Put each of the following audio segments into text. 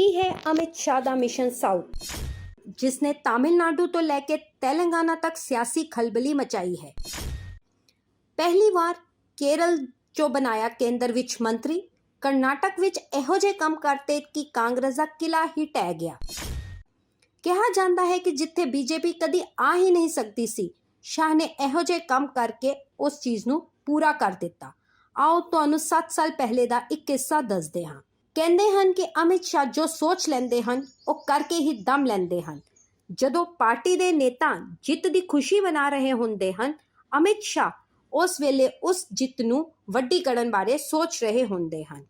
ਕੀ ਹੈ ਅਮਿਤ ਸ਼ਾਹ ਦਾ mission south? ਜਿਸ ਨੇ ਤਾਮਿਲਨਾਡੂ ਤੋਂ ਲੈ ਕੇ ਤੇਲੰਗਾਨਾ ਤੱਕ ਸਿਆਸੀ ਖਲਬਲੀ ਮਚਾਈ ਹੈ। ਪਹਿਲੀ ਵਾਰ ਕੇਰਲ ਚੋਂ ਬਣਾਇਆ ਕੇਂਦਰ ਵਿੱਚ ਮੰਤਰੀ। ਕਰਨਾਟਕ ਵਿੱਚ ਇਹੋ ਜਿਹੇ ਕੰਮ ਕਰਤੇ ਕਿ ਕਾਂਗਰਸ ਦਾ ਕਿਲਾ ਹੀ ਟਹਿ ਗਿਆ। ਕਿਹਾ ਜਾਂਦਾ ਹੈ ਕਿ ਜਿੱਥੇ ਬੀਜੇਪੀ ਕਦੀ ਆ ਹੀ ਨਹੀਂ ਸਕਦੀ ਸੀ, ਸ਼ਾਹ ਨੇ ਇਹੋ ਜਿਹੇ ਕੰਮ ਕਰਕੇ ਉਸ ਚੀਜ਼ ਨੂੰ ਪੂਰਾ ਕਰ ਦਿੱਤਾ। ਆਓ ਤੁਹਾਨੂੰ 7 ਸਾਲ ਪਹਿਲੇ ਦਾ ਇੱਕ ਕਿੱਸਾ ਦੱਸਦੇ ਹਾਂ। ਕਹਿੰਦੇ ਹਨ ਕਿ ਅਮਿਤ ਸ਼ਾਹ ਜੋ ਸੋਚ ਲੈਂਦੇ ਹਨ, ਉਹ ਕਰਕੇ ਹੀ ਦਮ ਲੈਂਦੇ ਹਨ। ਜਦੋਂ ਪਾਰਟੀ ਦੇ ਨੇਤਾ ਜਿੱਤ ਦੀ ਖੁਸ਼ੀ ਮਨਾ ਰਹੇ ਹੁੰਦੇ ਹਨ, ਅਮਿਤ ਸ਼ਾਹ ਉਸ ਵੇਲੇ ਉਸ ਜਿੱਤ ਨੂੰ ਵੱਡੀ ਕਰਨ ਬਾਰੇ ਸੋਚ ਰਹੇ ਹੁੰਦੇ ਹਨ।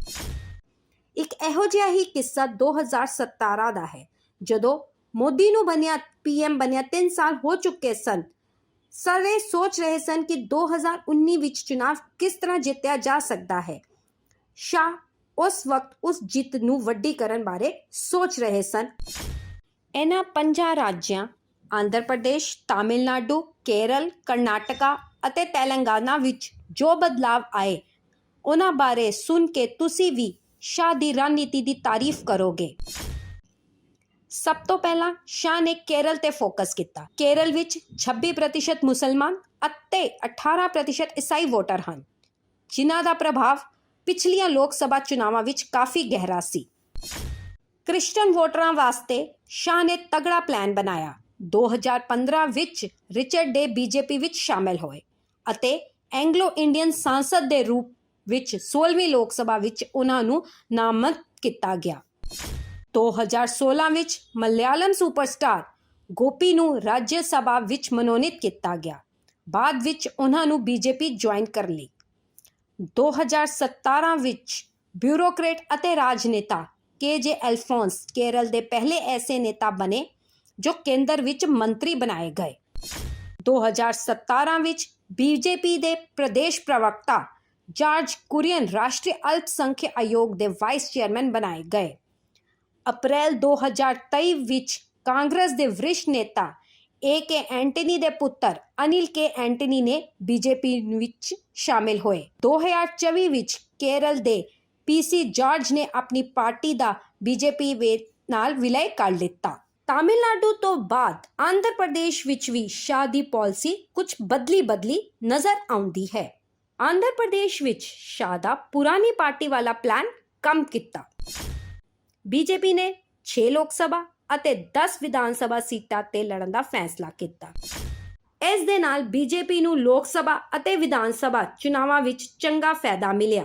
ਇੱਕ ਇਹੋ ਜਿਹਾ ਹੀ ਕਿੱਸਾ 2017 ਦਾ ਹੈ। ਜਦੋਂ ਮੋਦੀ ਨੂੰ ਬਣਿਆ ਪੀਐਮ ਬਣਿਆ 3 ਸਾਲ ਹੋ ਚੁੱਕੇ ਸਨ, ਸਾਰੇ ਸੋਚ ਰਹੇ ਸਨ ਕਿ 2019 ਵਿੱਚ ਚੁਣਾਵ ਕਿਸ ਤਰ੍ਹਾਂ ਜਿੱਤਿਆ ਜਾ ਸਕਦਾ ਹੈ। ਸ਼ਾਹ ਉਸ ਵਕਤ ਉਸ ਜਿੱਤ ਨੂੰ ਵੱਡੀ ਕਰਨ ਬਾਰੇ ਸੋਚ ਰਹੇ ਸਨ। ਇਹਨਾਂ ਪੰਜਾਂ ਰਾਜਾਂ ਆਂਧਰ ਪ੍ਰਦੇਸ਼, ਤਾਮਿਲਨਾਡੂ, ਕੇਰਲ, ਕਰਨਾਟਕਾ ਅਤੇ ਤੇਲੰਗਾਨਾ ਵਿੱਚ ਜੋ ਬਦਲਾਵ ਆਏ, ਉਹਨਾਂ ਬਾਰੇ ਸੁਣ ਕੇ ਤੁਸੀਂ ਵੀ ਸ਼ਾਹ ਦੀ ਰਣਨੀਤੀ ਦੀ ਤਾਰੀਫ ਕਰੋਗੇ। ਸਭ ਤੋਂ ਪਹਿਲਾਂ ਸ਼ਾਹ ਨੇ ਕੇਰਲ ਤੇ ਫੋਕਸ ਕੀਤਾ। ਕੇਰਲ ਵਿੱਚ 26% ਮੁਸਲਮਾਨ ਅਤੇ 18% ਈਸਾਈ ਵੋਟਰ ਹਨ, ਜਿਨ੍ਹਾਂ ਦਾ ਪ੍ਰਭਾਵ ਪਿਛਲੀਆਂ ਲੋਕ ਸਭਾ ਚੁਣਾਵਾਂ ਵਿੱਚ ਕਾਫੀ ਗਹਿਰਾ ਸੀ। ਕ੍ਰਿਸਚਨ ਵੋਟਰਾਂ ਵਾਸਤੇ ਸ਼ਾਹ ਨੇ ਤਗੜਾ ਪਲਾਨ ਬਣਾਇਆ। 2015 ਵਿੱਚ ਰਿਚਰਡ ਡੇ ਬੀਜੇਪੀ ਵਿੱਚ ਸ਼ਾਮਲ ਹੋਏ ਅਤੇ ਐਂਗਲੋ ਇੰਡੀਅਨ ਸੰਸਦ ਦੇ ਰੂਪ ਵਿੱਚ 16ਵੀਂ ਲੋਕ ਸਭਾ ਵਿੱਚ ਉਹਨਾਂ ਨੂੰ ਨਾਮਜ਼ਦ ਕੀਤਾ ਗਿਆ। 2016 ਵਿੱਚ ਮਲਿਆਲਮ ਸੁਪਰਸਟਾਰ ਗੋਪੀ ਨੂੰ ਰਾਜ ਸਭਾ ਵਿੱਚ ਮਨੋਨੀਤ ਕੀਤਾ ਗਿਆ। ਬਾਅਦ ਵਿੱਚ ਉਹਨਾਂ ਨੂੰ ਬੀਜੇਪੀ ਜੁਆਇਨ ਕਰ ਲਈ। 2017 ਵਿੱਚ ਬਿਊਰੋਕ੍ਰੇਟ ਅਤੇ ਰਾਜਨੇਤਾ ਕੇ.ਜੇ. ਐਲਫੋਂਸ ਕੇਰਲ ਦੇ ਪਹਿਲੇ ਐਸੇ ਨੇਤਾ ਬਣੇ, ਜੋ ਕੇਂਦਰ ਵਿੱਚ ਮੰਤਰੀ ਬਣਾਏ ਗਏ 2017 ਵਿੱਚ ਬੀਜੇਪੀ ਦੇ ਪ੍ਰਦੇਸ਼ ਪ੍ਰਵਕਤਾ ਜਾਰਜ ਕੁਰੀਅਨ ਰਾਸ਼ਟਰੀ ਅਲਪਸੰਖਿਅਕ ਆਯੋਗ ਦੇ ਵਾਈਸ ਚੇਅਰਮੈਨ ਬਣਾਏ ਗਏ ਅਪ੍ਰੈਲ 2023 ਵਿੱਚ ਕਾਂਗਰਸ ਦੇ ਵਰਿष्ठ ਨੇਤਾ ਏ ਕੇ ਐਂਟਨੀ ਦੇ ਪੁੱਤਰ ਅਨਿਲ ਕੇ ਐਂਟਨੀ ਨੇ ਬੀਜੇਪੀ ਵਿੱਚ ਸ਼ਾਮਿਲ ਹੋਏ। 2024 ਵਿੱਚ ਕੇਰਲ ਦੇ ਪੀਸੀ ਜਾਰਜ ਨੇ ਆਪਣੀ ਪਾਰਟੀ ਦਾ ਬੀਜੇਪੀ ਨਾਲ ਵਿਲय ਕਰ ਲਿੱਤਾ। ਤਾਮਿਲਨਾਡੂ ਤੋਂ ਬਾਅਦ ਆਂਧਰ ਪ੍ਰਦੇਸ਼ ਵਿੱਚ ਵੀ ਸ਼ਾਹ ਦੀ ਪਾਲਿਸੀ ਕੁਝ ਬਦਲੀ ਬਦਲੀ ਨਜ਼ਰ ਆਉਂਦੀ ਹੈ। ਆਂਧਰ ਪ੍ਰਦੇਸ਼ ਵਿੱਚ ਸ਼ਾਹ ਦਾ ਪੁਰਾਣੀ ਪਾਰਟੀ ਵਾਲਾ ਪਲਾਨ ਕੰਮ ਕੀਤਾ। ਬੀਜੇਪੀ ਨੇ 6 ਲੋਕ ਸਭਾ ਅਤੇ 10 ਵਿਧਾਨ ਸਭਾ ਸੀਟਾਂ ਤੇ ਲੜਨ ਦਾ ਫੈਸਲਾ ਕੀਤਾ। ਇਸ ਦੇ ਨਾਲ ਬੀਜੇਪੀ ਨੂੰ ਲੋਕ ਸਭਾ ਅਤੇ ਵਿਧਾਨ ਸਭਾ ਚੁਣਾਵਾਂ ਵਿੱਚ ਚੰਗਾ ਫਾਇਦਾ ਮਿਲਿਆ।